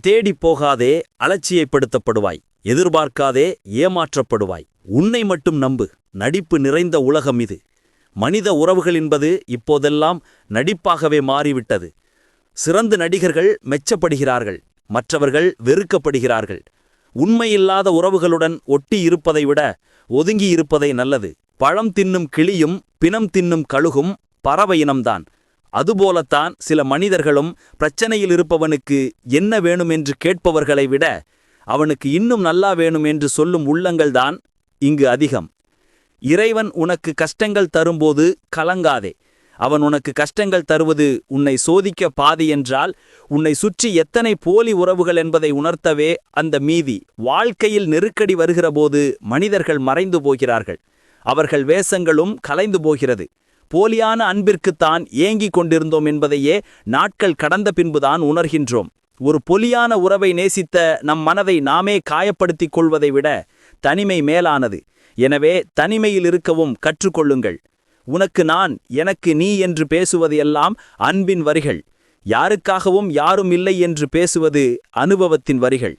தேடி போகாதே அலட்சியப்படுத்தப்படுவாய். எதிர்பார்க்காதே ஏமாற்றப்படுவாய். உன்னை மட்டும் நம்பு. நடிப்பு நிறைந்த உலகம் இது. மனித உறவுகள் என்பது இப்போதெல்லாம் நடிப்பாகவே மாறிவிட்டது. சிறந்த நடிகர்கள் மெச்சப்படுகிறார்கள். மற்றவர்கள் வெறுக்கப்படுகிறார்கள். உண்மையில்லாத உறவுகளுடன் ஒட்டி இருப்பதை விட ஒதுங்கி இருப்பதை நல்லது. பழம் தின்னும் கிளியும் பிணம் தின்னும் கழுகும் பறவை இனம்தான். அதுபோலத்தான் சில மனிதர்களும் பிரச்சனையில் இருப்பவனுக்கு என்ன வேணும் என்று கேட்பவர்களை விட அவனுக்கு இன்னும் நல்லா வேணும் என்று சொல்லும் உள்ளங்கள்தான் இங்கு அதிகம். இறைவன் உனக்கு கஷ்டங்கள் தரும்போது கலங்காதே. அவன் உனக்கு கஷ்டங்கள் தருவது உன்னை சோதிக்க பாதி என்றால் உன்னை சுற்றி எத்தனை போலி உறவுகள் என்பதை உணர்த்தவே அந்த மீதி வாழ்க்கையில் நெருக்கடி வருகிறபோது மனிதர்கள் மறைந்து போகிறார்கள். அவர்கள் வேஷங்களும் கலைந்து போகிறது. போலியான அன்பிற்குத்தான் ஏங்கிக் கொண்டிருந்தோம் என்பதையே நாட்கள் கடந்த பின்புதான் உணர்கின்றோம். ஒரு பொலியான உறவை நேசித்த நம் மனதை நாமே காயப்படுத்திக் கொள்வதை விட தனிமை மேலானது. எனவே தனிமையில் இருக்கவும் கற்றுக்கொள்ளுங்கள். உனக்கு நான் எனக்கு நீ என்று பேசுவது எல்லாம் அன்பின் வரிகள். யாருக்காகவும் யாரும் இல்லை என்று பேசுவது அனுபவத்தின் வரிகள்.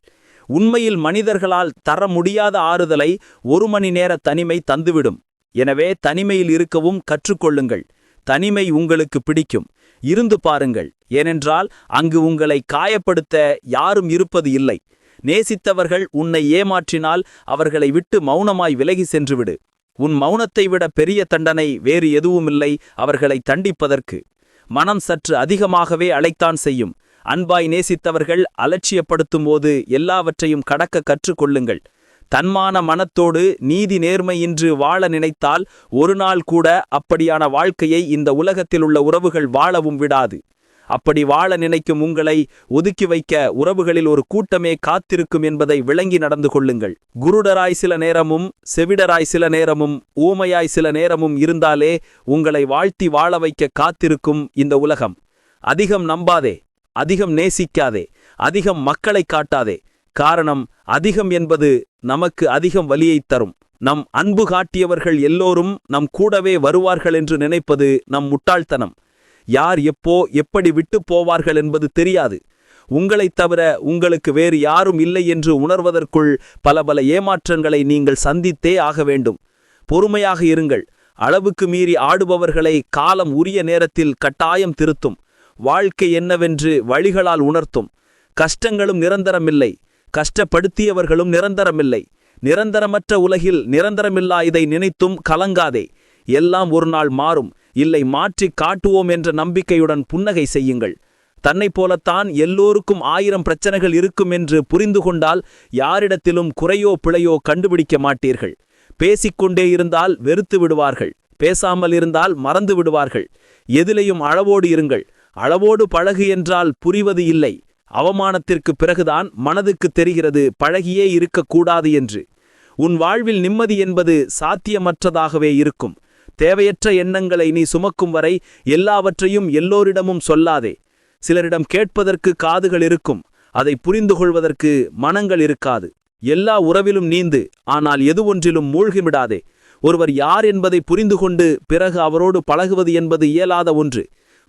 உண்மையில் மனிதர்களால் தர முடியாத ஆறுதலை ஒரு மணி நேர தனிமை தந்துவிடும். எனவே தனிமையில் இருக்கவும் கற்றுக்கொள்ளுங்கள். தனிமை உங்களுக்கு பிடிக்கும். இருந்து பாருங்கள். ஏனென்றால் அங்கு உங்களை காயப்படுத்த யாரும் இருப்பது இல்லை. நேசித்தவர்கள் உன்னை ஏமாற்றினால் அவர்களை விட்டு மௌனமாய் விலகி சென்றுவிடு. உன் மௌனத்தை விட பெரிய தண்டனை வேறு எதுவுமில்லை அவர்களை தண்டிப்பதற்கு. மனம் சற்று அதிகமாகவே அழைத்தான் செய்யும். அன்பாய் நேசித்தவர்கள் அலட்சியப்படுத்தும் போது எல்லாவற்றையும் கடக்க கற்றுக்கொள்ளுங்கள். தன்மான மனத்தோடு நீதி நேர்மையின்றி வாழ நினைத்தால் ஒரு நாள் கூட அப்படியான வாழ்க்கையை இந்த உலகத்தில் உள்ள உறவுகள் வாழவும் விடாது. அப்படி வாழ நினைக்கும் உங்களை ஒதுக்கி வைக்க உறவுகளில் ஒரு கூட்டமே காத்திருக்கும் என்பதை விளங்கி நடந்து கொள்ளுங்கள். குருடராய் சில நேரமும் செவிடராய் சில நேரமும் ஊமையாய் சில நேரமும் இருந்தாலே உங்களை வாழ்த்தி வாழ வைக்க காத்திருக்கும் இந்த உலகம். அதிகம் நம்பாதே அதிகம் நேசிக்காதே அதிகம் மக்களை காட்டாதே காரணம் அதிகம் என்பது நமக்கு அதிகம் வலியைத் தரும். நம் அன்பு காட்டியவர்கள் எல்லோரும் நம் கூடவே வருவார்கள் என்று நினைப்பது நம் முட்டாள்தனம். யார் எப்போ எப்படி விட்டு போவார்கள் என்பது தெரியாது. உங்களைத் தவிர உங்களுக்கு வேறு யாரும் இல்லை என்று உணர்வதற்குள் பல பல ஏமாற்றங்களை நீங்கள் சந்தித்தே ஆக வேண்டும். பொறுமையாக இருங்கள். அளவுக்கு மீறி ஆடுபவர்களை காலம் உரிய நேரத்தில் கட்டாயம் திருத்தும். வாழ்க்கை என்னவென்று வழிகளால் உணர்த்தும். கஷ்டங்களும் நிரந்தரமில்லை. கஷ்டப்படுத்தியவர்களும் நிரந்தரமில்லை. நிரந்தரமற்ற உலகில் நிரந்தரமில்லா இதை நினைத்தும் கலங்காதே. எல்லாம் ஒரு நாள் மாறும். இல்லை மாற்றி காட்டுவோம் என்ற நம்பிக்கையுடன் புன்னகை செய்யுங்கள். தன்னைப் போலத்தான் எல்லோருக்கும் ஆயிரம் பிரச்சனைகள் இருக்கும் என்று புரிந்து கொண்டால் யாரிடத்திலும் குறையோ பிழையோ கண்டுபிடிக்க மாட்டீர்கள். பேசிக்கொண்டே இருந்தால் வெறுத்து விடுவார்கள். பேசாமல் இருந்தால் மறந்து விடுவார்கள். எதிலையும் அளவோடு இருங்கள். அளவோடு பழகு என்றால் புரிவது இல்லை. அவமானத்திற்கு பிறகுதான் மனதுக்கு தெரிகிறது பழகியே இருக்கக்கூடாது என்று. உன் வாழ்வில் நிம்மதி என்பது சாத்தியமற்றதாகவே இருக்கும். தேவையற்ற எண்ணங்களை நீ சுமக்கும் வரை எல்லாவற்றையும் எல்லோரிடமும் சொல்லாதே. சிலரிடம் கேட்பதற்கு காதுகள் இருக்கும் அதை புரிந்து கொள்வதற்கு மனங்கள் இருக்காது. எல்லா உறவிலும் நீந்து ஆனால் எது ஒன்றிலும் மூழ்கிவிடாதே. ஒருவர் யார் என்பதை புரிந்து கொண்டு பிறகு அவரோடு பழகுவது என்பது இயலாத ஒன்று.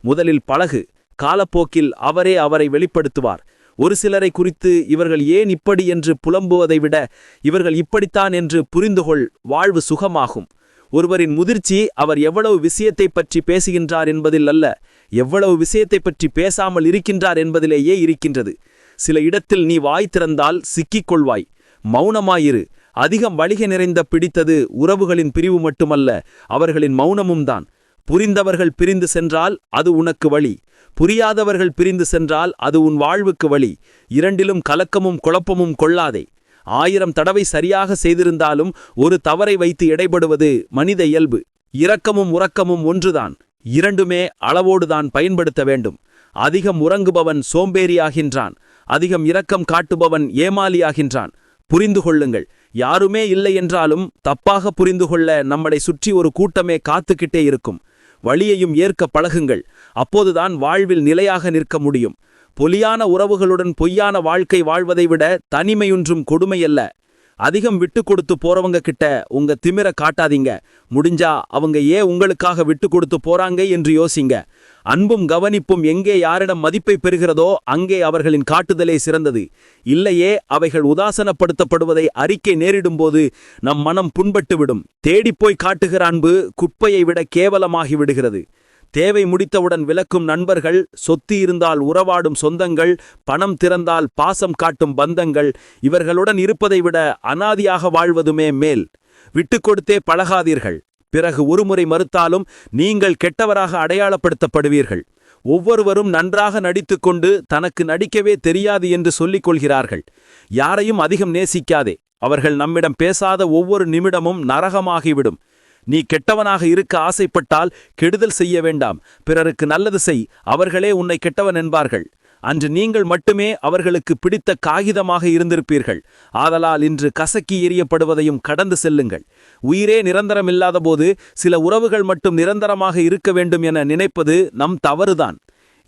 முதலில் பழகு காலப்போக்கில் அவரே அவரை வெளிப்படுத்துவார். ஒரு சிலரை குறித்து இவர்கள் ஏன் இப்படி என்று புலம்புவதை விட இவர்கள் இப்படித்தான் என்று புரிந்துகொள் வாழ்வு சுகமாகும். ஒருவரின் முதிர்ச்சி அவர் எவ்வளவு விஷயத்தை பற்றி பேசுகின்றார் என்பதில் அல்ல எவ்வளவு விஷயத்தை பற்றி பேசாமல் இருக்கின்றார் என்பதிலேயே இருக்கின்றது. சில இடத்தில் நீ வாய் திறந்தால் சிக்கிக் கொள்வாய். மௌனமாயிரு. அதிகம் வழிக நிறைந்த பிடித்தது உறவுகளின் பிரிவு மட்டுமல்ல அவர்களின் மௌனமும் தான் புரிந்தவர்கள் பிரிந்து சென்றால் அது உனக்கு வழி. புரியாதவர்கள் பிரிந்து சென்றால் அது உன் வாழ்வுக்கு வழி. இரண்டிலும் கலக்கமும் குழப்பமும் கொள்ளாதே. ஆயிரம் தடவை சரியாக செய்திருந்தாலும் ஒரு தவறை வைத்து எடைபடுவது மனித இயல்பு. இரக்கமும் உறக்கமும் ஒன்றுதான். இரண்டுமே அளவோடுதான் பயன்படுத்த வேண்டும். அதிகம் உறங்குபவன் சோம்பேறியாகின்றான். அதிகம் இரக்கம் காட்டுபவன் ஏமாலியாகின்றான். புரிந்து கொள்ளுங்கள். யாருமே இல்லை என்றாலும் தப்பாக புரிந்து கொள்ள நம்மளை சுற்றி ஒரு கூட்டமே காத்துக்கிட்டே இருக்கும். வழியையும் ஏற்க பழகுங்கள். அப்போதுதான் வாழ்வில் நிலையாக நிற்க முடியும். பொலியான உறவுகளுடன் பொய்யான வாழ்க்கை வாழ்வதை விட தனிமையொன்றும் கொடுமையல்ல. அதிகம் விட்டு கொடுத்து போறவங்க கிட்ட உங்க திமிர காட்டாதீங்க. முடிஞ்சா அவங்க ஏன் உங்களுக்காக விட்டு கொடுத்து போறாங்க என்று யோசிங்க. அன்பும் கவனிப்பும் எங்கே யாரிடம் மதிப்பை பெறுகிறதோ அங்கே அவர்களின் காட்டுதலே சிறந்தது. இல்லையே அவைகள் உதாசனப்படுத்தப்படுவதை அறிக்கை நேரிடும்போது நம் மனம் புண்பட்டுவிடும். தேடிப்போய் காட்டுகிற அன்பு குப்பையை விட கேவலமாகி விடுகிறது. தேவை முடித்தவுடன் விலக்கும் நண்பர்கள் சொத்து இருந்தால் உறவாடும் சொந்தங்கள் பணம் திறந்தால் பாசம் காட்டும் பந்தங்கள் இவர்களுடன் இருப்பதை விட அனாதியாக வாழ்வதுமே மேல். விட்டுக் கொடுத்தே பழகாதீர்கள். பிறகு ஒருமுறை மறுத்தாலும் நீங்கள் கெட்டவராக அடையாளப்படுத்தப்படுவீர்கள். ஒவ்வொருவரும் நன்றாக நடித்துக்கொண்டு தனக்கு நடிக்கவே தெரியாது என்று சொல்லிக் கொள்கிறார்கள். யாரையும் அதிகம் நேசிக்காதே. அவர்கள் நம்மிடம் பேசாத ஒவ்வொரு நிமிடமும் நரகமாகிவிடும். நீ கெட்டவனாக இருக்க ஆசைப்பட்டால் கெடுதல் செய்ய வேண்டாம். பிறருக்கு நல்லது செய். அவர்களே உன்னை கெட்டவன் என்பார்கள். அன்று நீங்கள் மட்டுமே அவர்களுக்கு பிடித்த காகிதமாக இருந்திருப்பீர்கள். ஆதலால் இன்று கசக்கி எறியப்படுவதையும் கடந்து செல்லுங்கள். உயிரே நிரந்தரமில்லாதபோது சில உறவுகள் மட்டும் நிரந்தரமாக இருக்க வேண்டும் என நினைப்பது நம் தவறுதான்.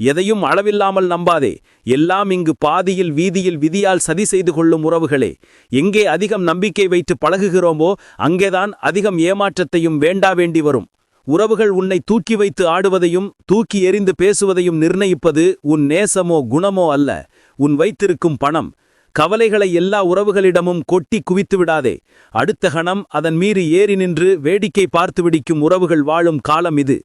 எதையும் அளவில்லாமல் நம்பாதே. எல்லாம் இங்கு பாதியில் வீதியில் விதியால் சதி செய்து கொள்ளும் உறவுகளே. எங்கே அதிகம் நம்பிக்கை வைத்து பழகுகிறோமோ அங்கேதான் அதிகம் ஏமாற்றத்தையும் வேண்டா வேண்டி வரும். உறவுகள் உன்னை தூக்கி வைத்து ஆடுவதையும் தூக்கி எறிந்து பேசுவதையும் நிர்ணயிப்பது உன் நேசமோ குணமோ அல்ல. உன் வைத்திருக்கும் பணம் கவலைகளை எல்லா உறவுகளிடமும் கொட்டி குவித்து விடாதே. அடுத்த கணம் அதன் மீறி ஏறி நின்று வேடிக்கை பார்த்து விடிக்கும் உறவுகள் வாழும் காலம் இது.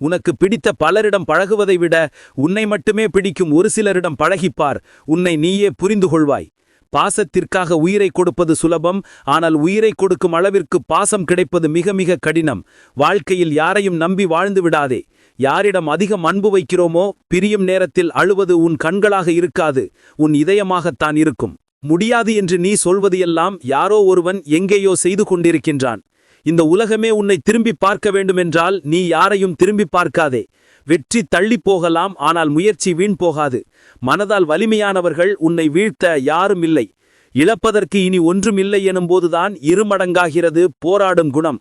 உனக்கு பிடித்த பலரிடம் பழகுவதை விட உன்னை மட்டுமே பிடிக்கும் ஒரு சிலரிடம் பழகிப்பார். உன்னை நீயே புரிந்து கொள்வாய். பாசத்திற்காக உயிரை கொடுப்பது சுலபம் ஆனால் உயிரை கொடுக்கும் அளவிற்கு பாசம் கிடைப்பது மிக மிக கடினம். வாழ்க்கையில் யாரையும் நம்பி வாழ்ந்து விடாதே. யாரிடம் அதிகம் அன்பு வைக்கிறோமோ பிரியும் நேரத்தில் அழுவது உன் கண்களாக இருக்காது உன் இதயமாகத்தான் இருக்கும். முடியாது என்று நீ சொல்வது எல்லாம் யாரோ ஒருவன் எங்கேயோ செய்து கொண்டிருக்கின்றான். இந்த உலகமே உன்னை திரும்பி பார்க்க வேண்டுமென்றால் நீ யாரையும் திரும்பி பார்க்காதே. வெற்றி தள்ளி போகலாம் ஆனால் முயற்சி வீண் போகாது. மனதால் வலிமையானவர்கள் உன்னை வீழ்த்த யாரும் இல்லை. இழப்பதற்கு இனி ஒன்றும் இல்லை எனும்போதுதான் இருமடங்காகிறது போராடும் குணம்.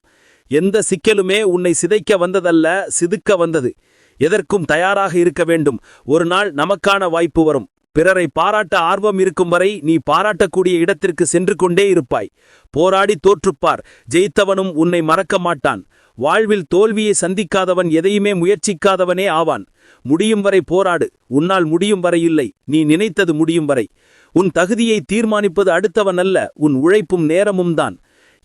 எந்த சிக்கலுமே உன்னை சிதைக்க வந்ததல்ல சிதுக்க வந்தது. எதற்கும் தயாராக இருக்க வேண்டும். ஒரு நாள் நமக்கான வாய்ப்பு வரும். பிறரை பாராட்ட ஆர்வம் இருக்கும் வரை நீ பாராட்டக்கூடிய இடத்திற்கு சென்று கொண்டே இருப்பாய். போராடி தோற்றுப்பார். ஜெயித்தவனும் உன்னை மறக்க மாட்டான். வாழ்வில் தோல்வியை சந்திக்காதவன் எதையுமே முயற்சிக்காதவனே ஆவான். முடியும் வரை போராடு. உன்னால் முடியும் வரை இல்லை. நீ நினைத்தது முடியும் வரை. உன் தகுதியை தீர்மானிப்பது அடுத்தவன் அல்ல. உன் உழைப்பும் நேரமும் தான்.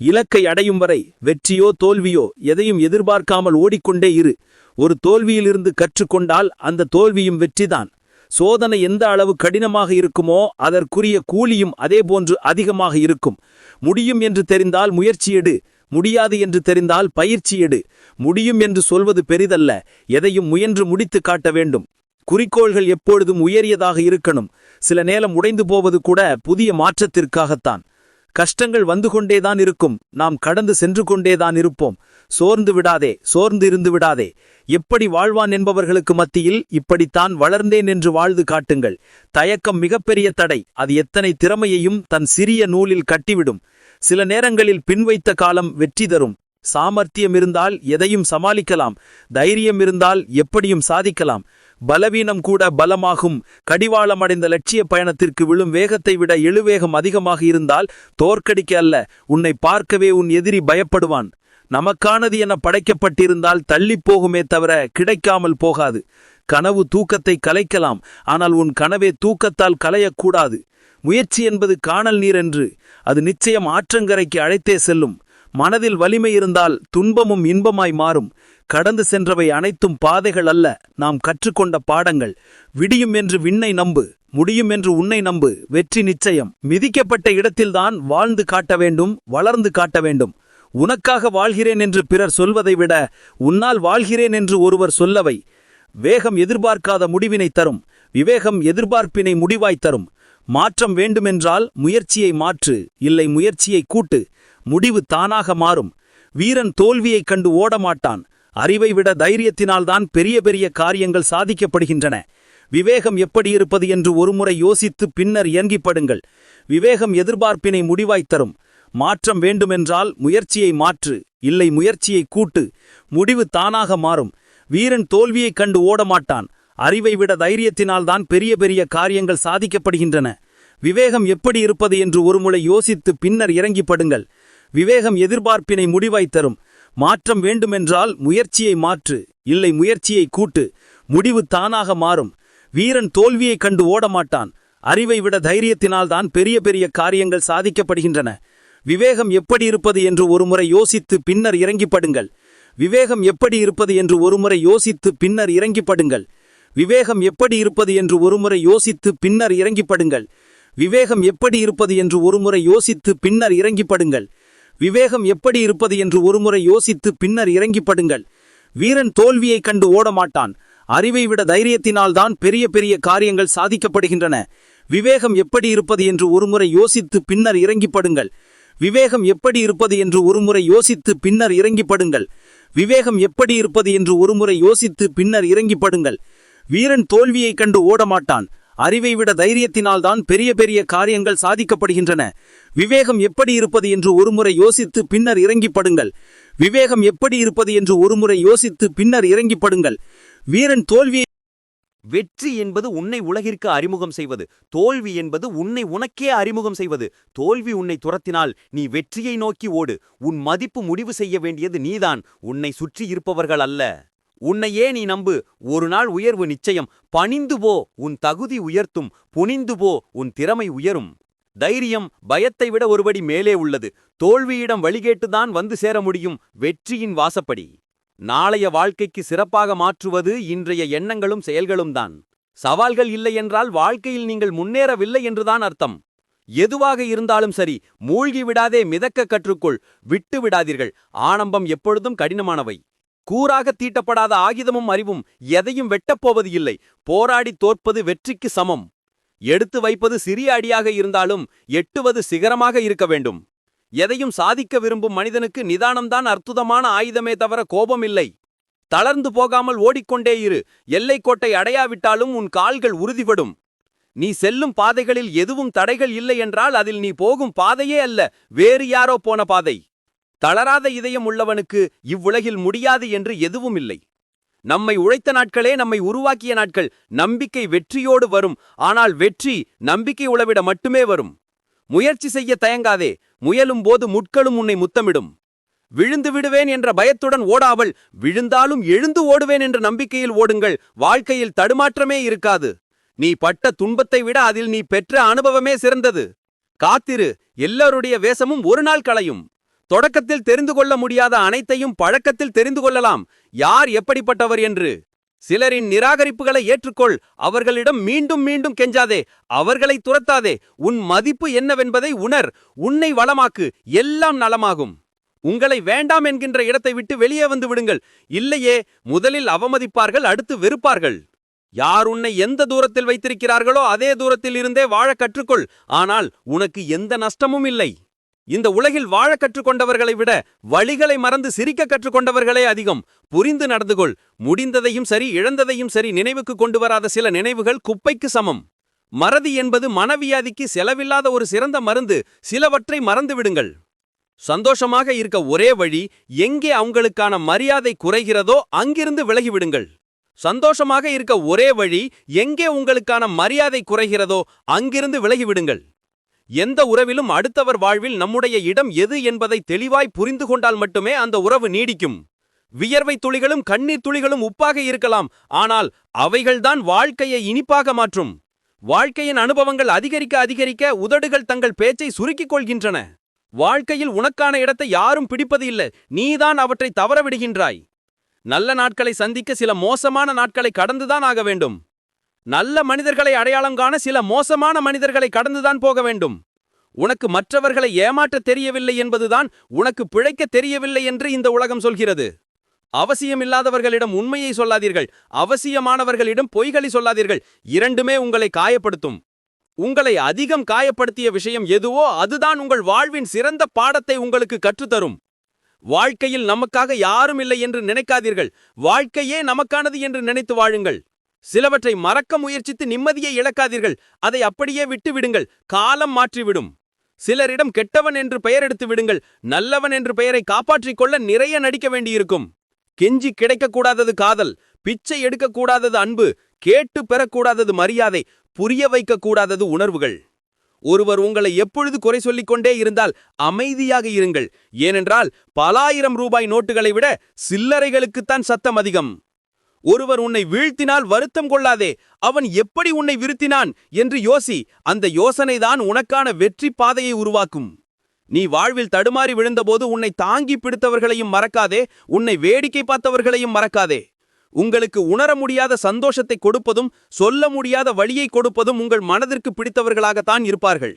இலக்கை அடையும் வரை வெற்றியோ தோல்வியோ எதையும் எதிர்பார்க்காமல் ஓடிக்கொண்டே இரு. ஒரு தோல்வியிலிருந்து கற்றுக்கொண்டால் அந்த தோல்வியும் வெற்றிதான். சோதனை எந்த அளவு கடினமாக இருக்குமோ அதற்குரிய கூலியும் அதேபோன்று அதிகமாக இருக்கும். முடியும் என்று தெரிந்தால் முயற்சி எடு. முடியாது என்று தெரிந்தால் பயிற்சி எடு. முடியும் என்று சொல்வது பெரிதல்ல. எதையும் முயன்று முடித்து காட்ட வேண்டும். குறிக்கோள்கள் எப்பொழுதும் உயரியதாக இருக்கணும். சில நேரம் உடைந்து போவது கூட புதிய மாற்றத்திற்காகத்தான். கஷ்டங்கள் வந்து கொண்டேதான் இருக்கும். நாம் கடந்து சென்று கொண்டேதான் இருப்போம். சோர்ந்து விடாதே சோர்ந்து இருந்து விடாதே. எப்படி வாழ்வான் என்பவர்களுக்கு மத்தியில் இப்படித்தான் வளர்ந்தேன் என்று வாழ்ந்து காட்டுங்கள். தயக்கம் மிகப்பெரிய தடை. அது எத்தனை திறமையையும் தன் சிறிய நூலில் கட்டிவிடும். சில நேரங்களில் பின்வைத்த காலம் வெற்றி தரும். சாமர்த்தியம் இருந்தால் எதையும் சமாளிக்கலாம் தைரியம் இருந்தால் எப்படியும் சாதிக்கலாம். பலவீனம் கூட பலமாகும். கடிவாளமடைந்த லட்சிய பயணத்திற்கு விழும் வேகத்தை விட எழுவேகம் அதிகமாக இருந்தால் தோற்கடிக்க அல்ல. உன்னை பார்க்கவே உன் எதிரி பயப்படுவான். நமக்கானது என படைக்கப்பட்டிருந்தால் தள்ளிப் போகுமே தவிர கிடைக்காமல் போகாது. கனவு தூக்கத்தை கலைக்கலாம் ஆனால் உன் கனவே தூக்கத்தால் கலையக்கூடாது. முயற்சி என்பது காணல் நீர் என்று அது நிச்சயம் ஆற்றங்கரைக்கு அழைத்தே செல்லும். மனதில் வலிமை இருந்தால் துன்பமும் இன்பமாய் மாறும். கடந்து சென்றவை அனைத்தும் பாதைகள் அல்ல. நாம் கற்றுக்கொண்ட பாடங்கள். விடியும் என்று விண்ணை நம்பு. முடியும் என்று உன்னை நம்பு. வெற்றி நிச்சயம். மிதிக்கப்பட்ட இடத்தில்தான் வாழ்ந்து காட்ட வேண்டும் வளர்ந்து காட்ட வேண்டும். உனக்காக வாழ்கிறேன் என்று பிறர் சொல்வதை விட உன்னால் வாழ்கிறேன் என்று ஒருவர் சொல்லவை. வேகம் எதிர்பார்க்காத முடிவினை தரும். விவேகம் எதிர்பார்ப்பினை முடிவாய் தரும். மாற்றம் வேண்டுமென்றால் முயற்சியை மாற்று. இல்லை முயற்சியை கூட்டு. முடிவு தானாக மாறும். வீரன் தோல்வியைக் கண்டு ஓடமாட்டான். அறிவை விட தைரியத்தினால்தான் பெரிய பெரிய காரியங்கள் சாதிக்கப்படுகின்றன. விவேகம் எப்படி இருப்பது என்று ஒருமுறை யோசித்து பின்னர் இயங்கிப்படுங்கள். விவேகம் எதிர்பார்ப்பினை முடிவாய்த் தரும். மாற்றம் வேண்டுமென்றால் முயற்சியை மாற்று இல்லை முயற்சியை கூட்டு. முடிவு தானாக மாறும். வீரன் தோல்வியைக் கண்டு ஓடமாட்டான். அறிவை விட தைரியத்தினால்தான் பெரிய பெரிய காரியங்கள் சாதிக்கப்படுகின்றன. விவேகம் எப்படி இருப்பது என்று ஒருமுறை யோசித்து பின்னர் இறங்கிப்படுங்கள். விவேகம் எதிர்பார்ப்பினை முடிவாய் தரும். மாற்றம் வேண்டுமென்றால் முயற்சியை மாற்று இல்லை முயற்சியை கூட்டு முடிவு தானாக மாறும். வீரன் தோல்வியைக் கண்டு ஓடமாட்டான். அறிவை விட தைரியத்தினால்தான் பெரிய பெரிய காரியங்கள் சாதிக்கப்படுகின்றன. விவேகம் எப்படி இருப்பது என்று ஒருமுறை யோசித்து பின்னர் இறங்கிப்படுங்கள். விவேகம் எப்படி இருப்பது என்று ஒருமுறை யோசித்து பின்னர் இறங்கிப்படுங்கள். விவேகம் எப்படி இருப்பது என்று ஒருமுறை யோசித்து பின்னர் இறங்கிப்படுங்கள். விவேகம் எப்படி இருப்பது என்று ஒருமுறை யோசித்து பின்னர் இறங்கிப்படுங்கள். விவேகம் எப்படி இருப்பது என்று ஒருமுறை யோசித்து பின்னர் இறங்கிப்படுங்கள். வீரன் தோல்வியைக் கண்டு ஓடமாட்டான். அறிவை விட தைரியத்தினால்தான் பெரிய பெரிய காரியங்கள் சாதிக்கப்படுகின்றன. விவேகம் எப்படி இருப்பது என்று ஒருமுறை யோசித்து பின்னர் இறங்கிப்படுங்கள். விவேகம் எப்படி இருப்பது என்று ஒருமுறை யோசித்து பின்னர் இறங்கிப்படுங்கள். விவேகம் எப்படி இருப்பது என்று ஒருமுறை யோசித்து பின்னர் இறங்கிப்படுங்கள். வீரன் தோல்வியைக் கண்டு ஓடமாட்டான். அறிவை விட தைரியத்தினால்தான் பெரிய பெரிய காரியங்கள் சாதிக்கப்படுகின்றன. விவேகம் எப்படி இருப்பது என்று ஒருமுறை யோசித்து பின்னர் இறங்கிப்படுங்கள். விவேகம் எப்படி இருப்பது என்று ஒருமுறை யோசித்து பின்னர் இறங்கிப்படுங்கள். வீரன் தோல்வியை வெற்றி என்பது உன்னை உலகிற்கு அறிமுகம் செய்வது. தோல்வி என்பது உன்னை உனக்கே அறிமுகம் செய்வது. தோல்வி உன்னை துரத்தினால் நீ வெற்றியை நோக்கி ஓடு. உன் மதிப்பு முடிவு செய்ய வேண்டியது நீதான். உன்னை சுற்றி இருப்பவர்கள் அல்ல. உன்னையே நீ நம்பு. ஒரு நாள் உயர்வு நிச்சயம். பணிந்து போ. உன் தகுதி உயர்த்தும். புனிந்து போ. உன் திறமை உயரும். தைரியம் பயத்தை விட ஒருபடி மேலே உள்ளது. தோல்வியிடம் வழிகேட்டுதான் வந்து சேர முடியும். வெற்றியின் வாசப்படி. நாளைய வாழ்க்கைக்கு சிறப்பாக மாற்றுவது இன்றைய எண்ணங்களும் செயல்களும் தான். சவால்கள் இல்லை என்றால் வாழ்க்கையில் நீங்கள் முன்னேறவில்லை என்றுதான் அர்த்தம். எதுவாக இருந்தாலும் சரி மூழ்கி விடாதே மிதக்க கற்றுக்கொள். விட்டு விடாதீர்கள். ஆனம்பம் எப்பொழுதும் கடினமானவை. கூறாக தீட்டப்படாத ஆயுதமும் அறிவும் எதையும் வெட்டப்போவது இல்லை. போராடி தோற்பது வெற்றிக்கு சமம். எடுத்து வைப்பது சிறிய அடியாக இருந்தாலும் எட்டுவது சிகரமாக இருக்க வேண்டும். எதையும் சாதிக்க விரும்பும் மனிதனுக்கு நிதானம்தான் அற்புதமான ஆயுதமே தவிர கோபம் இல்லை. தளர்ந்து போகாமல் ஓடிக்கொண்டே இரு. எல்லைக்கோட்டை அடையாவிட்டாலும் உன் கால்கள் உறுதிபடும் நீ செல்லும் பாதைகளில் எதுவும் தடைகள் இல்லை என்றால் அதில் நீ போகும் பாதையே அல்ல. வேறு யாரோ போன பாதை. தளராத இதயம் உள்ளவனுக்கு இவ்வுலகில் முடியாது என்று எதுவும் இல்லை. நம்மை உழைத்த நாட்களே நம்மை உருவாக்கிய நாட்கள். நம்பிக்கை வெற்றியோடு வரும். ஆனால் வெற்றி நம்பிக்கை உளவிட மட்டுமே வரும். முயற்சி செய்ய தயங்காதே. முயலும் போது முட்களும் உன்னை முத்தமிடும். விழுந்து விடுவேன் என்ற பயத்துடன் ஓடாமல் விழுந்தாலும் எழுந்து ஓடுவேன் என்ற நம்பிக்கையில் ஓடுங்கள். வாழ்க்கையில் தடுமாற்றமே இருக்காது. நீ பட்ட துன்பத்தை விட அதில் நீ பெற்ற அனுபவமே சிறந்தது. காத்திரு. எல்லோருடைய வேஷமும் ஒரு நாள் களையும். தொடக்கத்தில் தெரிந்து கொள்ள முடியாத அனைத்தையும் பழக்கத்தில் தெரிந்து கொள்ளலாம். யார் எப்படிப்பட்டவர் என்று? சிலரின் நிராகரிப்புகளை ஏற்றுக்கொள். அவர்களிடம் மீண்டும் மீண்டும் கெஞ்சாதே. அவர்களை துரத்தாதே. உன் மதிப்பு என்னவென்பதை உணர். உன்னை வளமாக்கு. எல்லாம் நலமாகும். உங்களை வேண்டாம் என்கின்ற இடத்தை விட்டு வெளியே வந்து விடுங்கள். இல்லையே முதலில் அவமதிப்பார்கள் அடுத்து வெறுப்பார்கள். யார் உன்னை எந்த தூரத்தில் வைத்திருக்கிறார்களோ அதே தூரத்தில் இருந்தே வாழ கற்றுக்கொள். ஆனால் உனக்கு எந்த நஷ்டமும் இல்லை. இந்த உலகில் வாழ கற்றுக்கொண்டவர்களை விட வழிகளை மறந்து சிரிக்க கற்றுக்கொண்டவர்களே அதிகம். புரிந்து நடந்துகொள். முடிந்ததையும் சரி இழந்ததையும் சரி நினைவுக்கு கொண்டு வராத சில நினைவுகள் குப்பைக்கு சமம். மறதி என்பது மனவியாதிக்கு செலவில்லாத ஒரு சிறந்த மருந்து. சிலவற்றை மறந்துவிடுங்கள் சந்தோஷமாக இருக்க ஒரே வழி எங்கே அவங்களுக்கான மரியாதை குறைகிறதோ அங்கிருந்து விலகிவிடுங்கள் சந்தோஷமாக இருக்க ஒரே வழி எங்கே உங்களுக்கான மரியாதை குறைகிறதோ அங்கிருந்து விலகிவிடுங்கள் எந்த உறவிலும் அடுத்தவர் வாழ்வில் நம்முடைய இடம் எது என்பதை தெளிவாய் புரிந்து கொண்டால் மட்டுமே அந்த உறவு நீடிக்கும். வியர்வை துளிகளும் கண்ணீர் துளிகளும் உப்பாக இருக்கலாம் ஆனால் அவைகள்தான் வாழ்க்கையை இனிப்பாக மாற்றும். வாழ்க்கையின் அனுபவங்கள் அதிகரிக்க அதிகரிக்க உதடுகள் தங்கள் பேச்சை சுருக்கிக் கொள்கின்றன. வாழ்க்கையில் உனக்கான இடத்தை யாரும் பிடிப்பது இல்லை நீதான் அவற்றை தவறவிடுகின்றாய். நல்ல நாட்களை சந்திக்க சில மோசமான நாட்களை கடந்துதான் ஆக வேண்டும். நல்ல மனிதர்களை அடையாளம் காண சில மோசமான மனிதர்களை கடந்துதான் போக வேண்டும். உனக்கு மற்றவர்களை ஏமாற்ற தெரியவில்லை என்பதுதான் உனக்கு பிழைக்க தெரியவில்லை என்று இந்த உலகம் சொல்கிறது. அவசியமில்லாதவர்களிடம் உண்மையை சொல்லாதீர்கள். அவசியமானவர்களிடம் பொய்களை சொல்லாதீர்கள். இரண்டுமே உங்களை காயப்படுத்தும். உங்களை அதிகம் காயப்படுத்திய விஷயம் எதுவோ அதுதான் உங்கள் வாழ்வின் சிறந்த பாடத்தை உங்களுக்கு கற்றுத்தரும். வாழ்க்கையில் நமக்காக யாரும் இல்லை என்று நினைக்காதீர்கள். வாழ்க்கையே நமக்கானது என்று நினைத்து வாழுங்கள். சிலவற்றை மறக்க முயற்சித்து நிம்மதியை இழக்காதீர்கள். அதை அப்படியே விட்டு விடுங்கள் காலம் மாற்றிவிடும். சிலரிடம் கெட்டவன் என்று பெயர் எடுத்து விடுங்கள். நல்லவன் என்று பெயரை காப்பாற்றிக் கொள்ள நிறைய நடிக்க வேண்டியிருக்கும். கெஞ்சி கிடைக்கக்கூடாதது காதல் பிச்சை எடுக்கக்கூடாதது அன்பு கேட்டு பெறக்கூடாதது மரியாதை புரிய வைக்கக்கூடாதது உணர்வுகள். ஒருவர் உங்களை எப்பொழுது குறை சொல்லிக் கொண்டே இருந்தால் அமைதியாக இருங்கள். ஏனென்றால் பலாயிரம் ரூபாய் நோட்டுகளை விட சில்லறைகளுக்குத்தான் சத்தம் அதிகம். ஒருவர் உன்னை வீழ்த்தினால் வருத்தம் கொள்ளாதே. அவன் எப்படி உன்னை விருத்தினான்? என்று யோசி. அந்த யோசனைதான் உனக்கான வெற்றி பாதையை உருவாக்கும். நீ வாழ்வில் தடுமாறி விழுந்தபோது உன்னை தாங்கி பிடித்தவர்களையும் மறக்காதே. உன்னை வேடிக்கை பார்த்தவர்களையும் மறக்காதே. உங்களுக்கு உணர முடியாத சந்தோஷத்தை கொடுப்பதும் சொல்ல முடியாத வழியை கொடுப்பதும் உங்கள் மனதிற்கு பிடித்தவர்களாகத்தான் இருப்பார்கள்.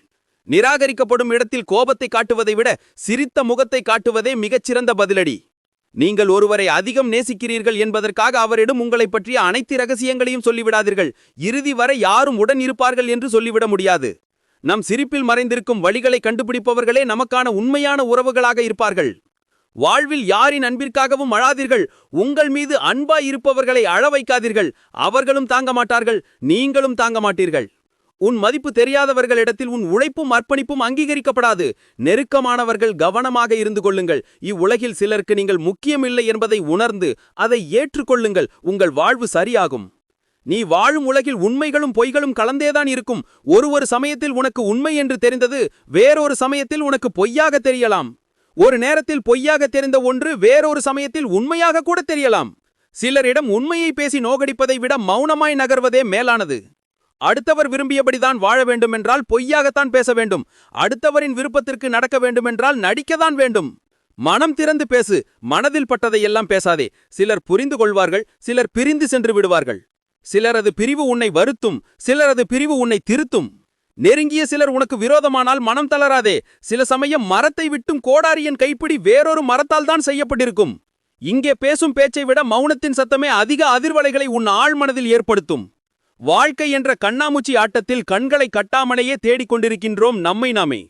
நிராகரிக்கப்படும் இடத்தில் கோபத்தை காட்டுவதை விட சிரித்த முகத்தை காட்டுவதே மிகச்சிறந்த பதிலடி. நீங்கள் ஒருவரை அதிகம் நேசிக்கிறீர்கள் என்பதற்காக அவரிடம் உங்களைப் பற்றிய அனைத்து ரகசியங்களையும் சொல்லிவிடாதீர்கள். இறுதி வரை யாரும் உடன் இருப்பார்கள் என்று சொல்லிவிட முடியாது. நம் சிரிப்பில் மறைந்திருக்கும் வழிகளை கண்டுபிடிப்பவர்களே நமக்கான உண்மையான உறவுகளாக இருப்பார்கள். வாழ்வில் யாரின் அன்பிற்காகவும் அழாதீர்கள். உங்கள் மீது அன்பாய் இருப்பவர்களை அழ வைக்காதீர்கள். அவர்களும் தாங்க மாட்டார்கள். நீங்களும் தாங்க மாட்டீர்கள். உன் மதிப்பு தெரியாதவர்களிடத்தில் உன் உழைப்பும் அர்ப்பணிப்பும் அங்கீகரிக்கப்படாது. நெருக்கமானவர்கள் கவனமாக இருந்து கொள்ளுங்கள். இவ்வுலகில் சிலருக்கு நீங்கள் முக்கியமில்லை என்பதை உணர்ந்து அதை ஏற்றுக்கொள்ளுங்கள். உங்கள் வாழ்வு சரியாகும். நீ வாழும் உலகில் உண்மைகளும் பொய்களும் கலந்தேதான் இருக்கும். ஒரு ஒரு சமயத்தில் உனக்கு உண்மை என்று தெரிந்தது வேறொரு சமயத்தில் உனக்கு பொய்யாக தெரியலாம். ஒரு நேரத்தில் பொய்யாக தெரிந்த ஒன்று வேறொரு சமயத்தில் உண்மையாக கூட தெரியலாம். சிலரிடம் உண்மையை பேசி நோகடிப்பதை விட மௌனமாய் நகர்வதே மேலானது. அடுத்தவர் விரும்பியபடிதான் வாழ வேண்டுமென்றால் பொய்யாகத்தான் பேச வேண்டும். அடுத்தவரின் விருப்பத்திற்கு நடக்க வேண்டுமென்றால் நடிக்கத்தான் வேண்டும். மனம் திறந்து பேசு மனதில் பட்டதையெல்லாம் பேசாதே. சிலர் புரிந்து கொள்வார்கள் சிலர் பிரிந்து சென்று விடுவார்கள். சிலரது பிரிவு உன்னை வருத்தும் சிலரது பிரிவு உன்னை திருத்தும். நெருங்கிய சிலர் உனக்கு விரோதமானால் மனம் தளராதே. சில சமயம் மரத்தை விட்டும் கோடாரியின் கைப்பிடி வேறொரு மரத்தால் தான் செய்யப்பட்டிருக்கும். இங்கே பேசும் பேச்சை விட மௌனத்தின் சத்தமே அதிக அதிர்வலைகளை உன் ஆழ்மனதில் ஏற்படுத்தும். வாழ்க்கை என்ற கண்ணாமூச்சி ஆட்டத்தில் கண்களை கட்டாமலேயே தேடிக் கொண்டிருக்கின்றோம் நம்மை நாமே.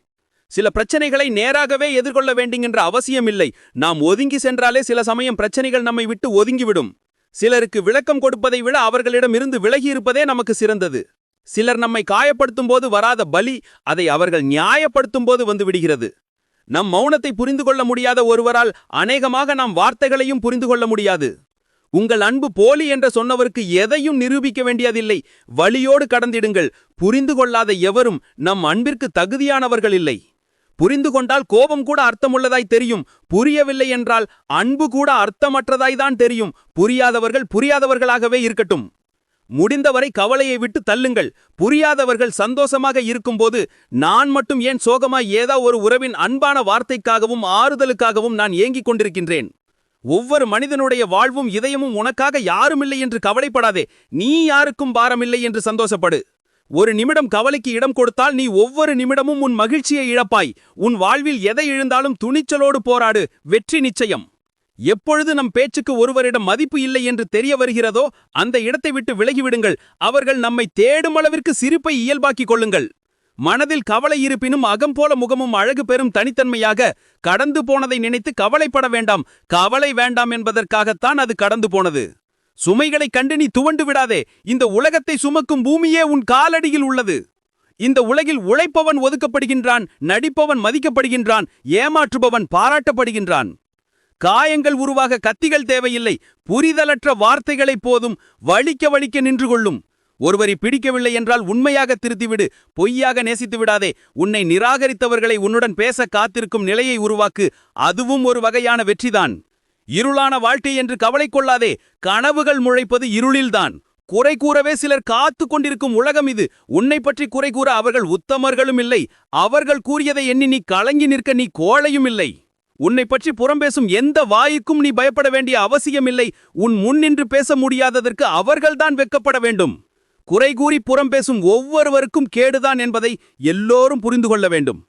சில பிரச்சனைகளை நேராகவே எதிர்கொள்ள வேண்டுகின்ற அவசியமில்லை. நாம் ஒதுங்கி சென்றாலே சில சமயம் பிரச்சனைகள் நம்மை விட்டு ஒதுங்கிவிடும். சிலருக்கு விளக்கம் கொடுப்பதை விட அவர்களிடமிருந்து விலகியிருப்பதே நமக்கு சிறந்தது. சிலர் நம்மை காயப்படுத்தும் போது வராத பலி அதை அவர்கள் நியாயப்படுத்தும் போது வந்து விடுகிறது நம் மௌனத்தை புரிந்து கொள்ள முடியாத ஒருவரால் அநேகமாக நாம் வார்த்தைகளையும் புரிந்து கொள்ள முடியாது. உங்கள் அன்பு போலி என்ற சொன்னவருக்கு எதையும் நிரூபிக்க வேண்டியதில்லை. வழியோடு கடந்திடுங்கள். புரிந்து கொள்ளாத எவரும் நம் அன்பிற்கு தகுதியானவர்கள் இல்லை. புரிந்து கொண்டால் கோபம் கூட அர்த்தமுள்ளதாய் தெரியும். புரியவில்லை என்றால் அன்பு கூட அர்த்தமற்றதாய்தான் தெரியும். புரியாதவர்கள் புரியாதவர்களாகவே இருக்கட்டும். முடிந்தவரை கவலையை விட்டு தள்ளுங்கள். புரியாதவர்கள் சந்தோஷமாக இருக்கும்போது நான் மட்டும் ஏன் சோகமாய் ஏதா ஒரு உறவின் அன்பான வார்த்தைக்காகவும் ஆறுதலுக்காகவும் நான் ஏங்கிக் கொண்டிருக்கின்றேன்? ஒவ்வொரு மனிதனுடைய வாழ்வும் இதயமும் உனக்காக யாருமில்லை என்று கவலைப்படாதே. நீ யாருக்கும் பாரமில்லை என்று சந்தோஷப்படு. ஒரு நிமிடம் கவலைக்கு இடம் கொடுத்தால் நீ ஒவ்வொரு நிமிடமும் உன் மகிழ்ச்சியை இழப்பாய். உன் வாழ்வில் எதை இழந்தாலும் துணிச்சலோடு போராடு. வெற்றி நிச்சயம். எப்பொழுது நம் பேச்சுக்கு ஒருவரிடம் மதிப்பு இல்லை என்று தெரிய வருகிறதோ அந்த இடத்தை விட்டு விலகிவிடுங்கள். அவர்கள் நம்மை தேடும் அளவிற்கு சிரிப்பை இயல்பாக்கிக் கொள்ளுங்கள். மனதில் கவலை இருப்பினும் அகம் போல முகமும் அழகு பெறும் தனித்தன்மையாக கடந்து போனதை நினைத்து கவலைப்பட வேண்டாம். கவலை வேண்டாம் என்பதற்காகத்தான் அது கடந்து போனது. சுமைகளைக் கண்டு நீ துவண்டு விடாதே. இந்த உலகத்தை சுமக்கும் பூமியே உன் காலடியில் உள்ளது. இந்த உலகில் உழைப்பவன் ஒதுக்கப்படுகின்றான் நடிப்பவன் மதிக்கப்படுகின்றான் ஏமாற்றுபவன் பாராட்டப்படுகின்றான். காயங்கள் உருவாக கத்திகள் தேவையில்லை. புரிதலற்ற வார்த்தைகளைப் போதும் வலிக்க வலிக்க நின்று கொள்ளும். ஒருவரை பிடிக்கவில்லை என்றால் உண்மையாக திருத்திவிடு பொய்யாக நேசித்து விடாதே. உன்னை நிராகரித்தவர்களை உன்னுடன் பேச காத்திருக்கும் நிலையை உருவாக்கு. அதுவும் ஒரு வகையான வெற்றிதான். இருளான வாழ்க்கை என்று கவலை கொள்ளாதே. கனவுகள் முளைப்பது இருளில்தான். குறை கூறவே சிலர் காத்து கொண்டிருக்கும் உலகம் இது. உன்னை பற்றி குறை கூற அவர்கள் உத்தமர்களும் இல்லை. அவர்கள் கூறியதை எண்ணி நீ கலங்கி நிற்க நீ கோழையும் இல்லை. உன்னை பற்றி புறம் பேசும் எந்த வாய்க்கும் நீ பயப்பட வேண்டிய அவசியமில்லை. உன் முன் நின்று பேச முடியாததற்கு அவர்கள்தான் வெக்கப்பட வேண்டும். குறை கூறி புறம் பேசும் ஒவ்வொருவருக்கும் கேடுதான் என்பதை எல்லோரும் புரிந்து கொள்ள வேண்டும்.